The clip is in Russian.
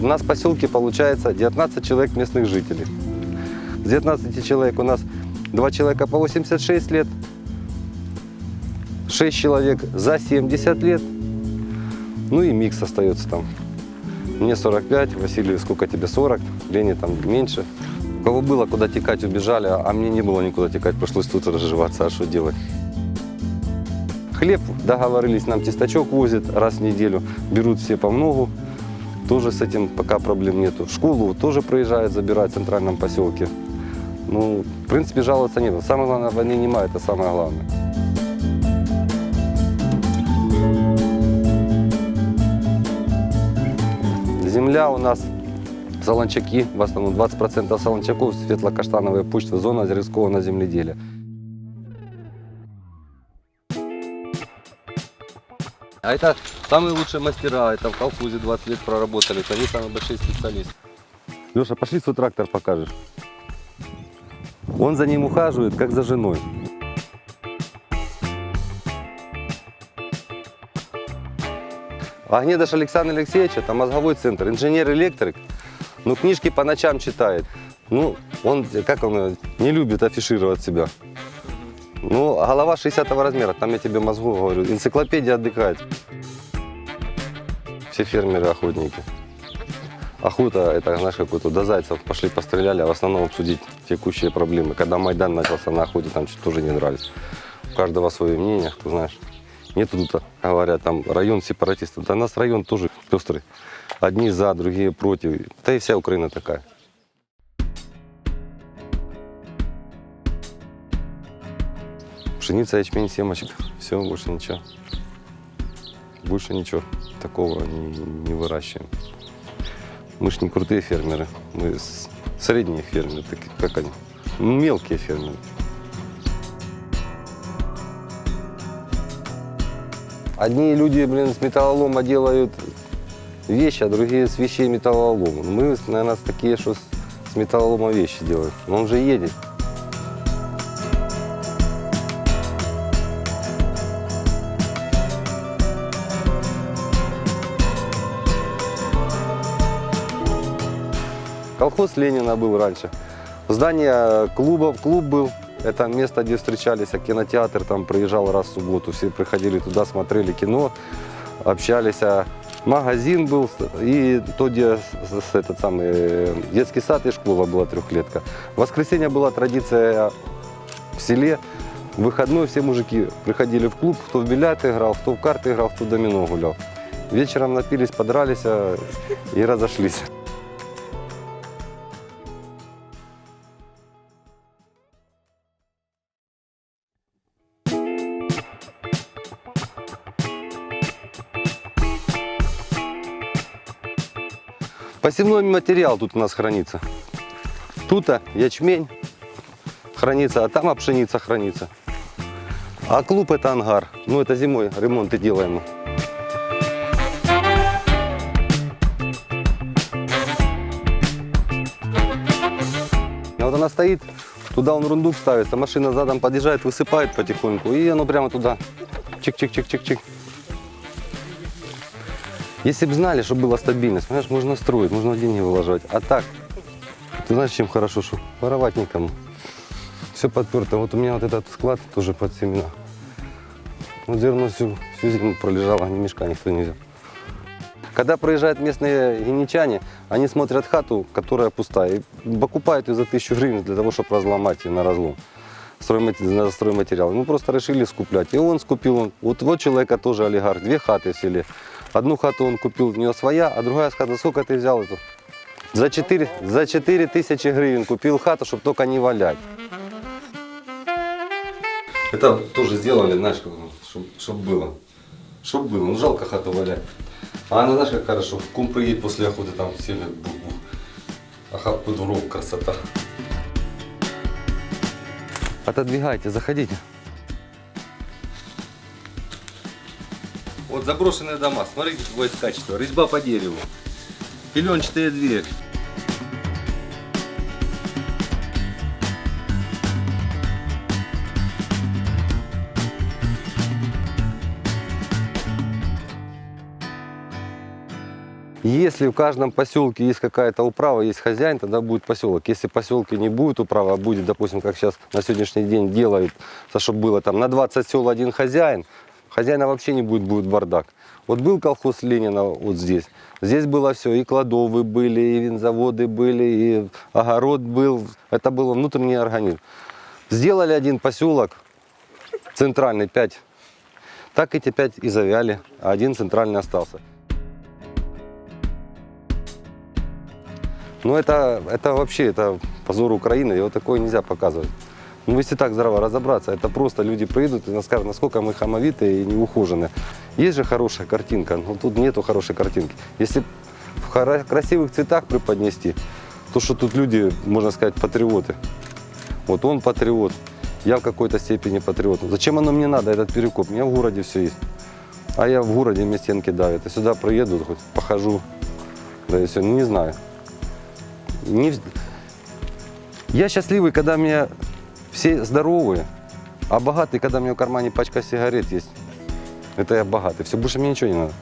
У нас в поселке получается 19 человек местных жителей. С 19 человек у нас 2 человека по 86 лет, 6 человек за 70 лет, ну и микс остается там. Мне 45, Василию сколько тебе 40, Лене там меньше. У кого было куда текать, убежали, а мне не было никуда текать, пришлось тут разживаться, а что делать? Хлеб, договорились, нам тестачок возят раз в неделю, берут все по многу. Тоже с этим пока проблем нету. В школу тоже проезжают, забирают в центральном поселке. Ну, в принципе, жаловаться нет. Самое главное, войны нема, это самое главное. Земля у нас солончаки, в основном 20% солончаков, светло-каштановая почва, зона рискованного земледелия. А это самые лучшие мастера, это в колхозе 20 лет проработали, это они самые большие специалисты. Леша, пошли свой трактор покажешь. Он за ним ухаживает, как за женой. Агнедыш Александр Алексеевич, это мозговой центр, инженер-электрик, ну, книжки по ночам читает. Ну, он, как он, не любит афишировать себя. Ну, голова 60 размера, там я тебе мозгу говорю, энциклопедия отдыхает. Все фермеры охотники. Охота, это, знаешь, какой-то до зайцев пошли постреляли, а в основном обсудить текущие проблемы. Когда Майдан начался на охоте, там что-то тоже не дрались. У каждого свое мнение, кто знаешь. Нет тут, говорят, там район сепаратистов. Да у нас район тоже пестрый. Одни за, другие против. Да и вся Украина такая. Пшеница, ячмень, семечек. Все, больше ничего. Больше ничего такого не, не выращиваем. Мы ж не крутые фермеры. Мы средние фермеры, такие, как они. Ну, Мелкие фермеры. Одни люди, блин, с металлолома делают вещи, а другие с вещей металлолома. Мы, наверное, такие, что с металлолома вещи делают. Но он же едет. Колхоз Ленина был раньше. Здание клубов, клуб был. Это место, где встречались, а кинотеатр там приезжал раз в субботу. Все приходили туда, смотрели кино, общались. А магазин был и то, где этот самый э, детский сад и школа была трехлетка. В воскресенье была традиция в селе. В выходной все мужики приходили в клуб, кто в бильярд играл, кто в карты играл, кто в домино гулял. Вечером напились, подрались а, и разошлись. Посевной материал тут у нас хранится. Тут ячмень хранится, а там пшеница хранится. А клуб это ангар. Ну это зимой ремонты делаем. А Вот она стоит, туда он рундук ставится, машина задом подъезжает, высыпает потихоньку, и оно прямо туда чик-чик-чик-чик-чик. Если бы знали, что была стабильность, понимаешь, можно строить, можно деньги выложить. А так, ты знаешь, чем хорошо, что воровать никому. Все подперто. Вот у меня вот этот склад тоже под семена. Вот зерно всю, всю зиму пролежало, ни мешка никто не взял. Когда проезжают местные геничане, они смотрят хату, которая пустая, и покупают ее за тысячу гривен для того, чтобы разломать ее на разлом. На стройматериал. Мы просто решили скуплять. И он скупил. Он. Вот, вот человека тоже олигарх. Две хаты в селе. Одну хату он купил, у него своя, а другая хата, сколько ты взял эту? За 4, за 4 тысячи гривен купил хату, чтобы только не валять. Это тоже сделали, знаешь, чтобы было. Чтобы было. Ну жалко хату валять. А она, знаешь, как хорошо. Кум приедет после охоты, там все бух-бух. А хат по красота. Отодвигайте, заходите. Вот заброшенные дома. Смотрите, какое качество. Резьба по дереву. Пеленчатая дверь. Если в каждом поселке есть какая-то управа, есть хозяин, тогда будет поселок. Если поселке не будет управа, а будет, допустим, как сейчас на сегодняшний день делают, чтобы было там на 20 сел один хозяин, хозяина вообще не будет, будет бардак. Вот был колхоз Ленина вот здесь. Здесь было все, и кладовы были, и винзаводы были, и огород был. Это был внутренний организм. Сделали один поселок, центральный, пять. Так эти пять и завяли, а один центральный остался. Ну это, это вообще, это позор Украины, его такое нельзя показывать. Ну если так здраво разобраться, это просто люди приедут и скажут, насколько мы хамовитые и неухоженные. Есть же хорошая картинка, но тут нету хорошей картинки. Если в красивых цветах преподнести, то что тут люди, можно сказать, патриоты. Вот он патриот, я в какой-то степени патриот. Зачем оно мне надо, этот перекоп? У меня в городе все есть. А я в городе, мне стенки давят. Я сюда приеду, хоть похожу. Да и все, ну не знаю. Не Я счастливый, когда меня все здоровые, а богатый, когда у меня в кармане пачка сигарет есть. Это я богатый. Все, больше мне ничего не надо.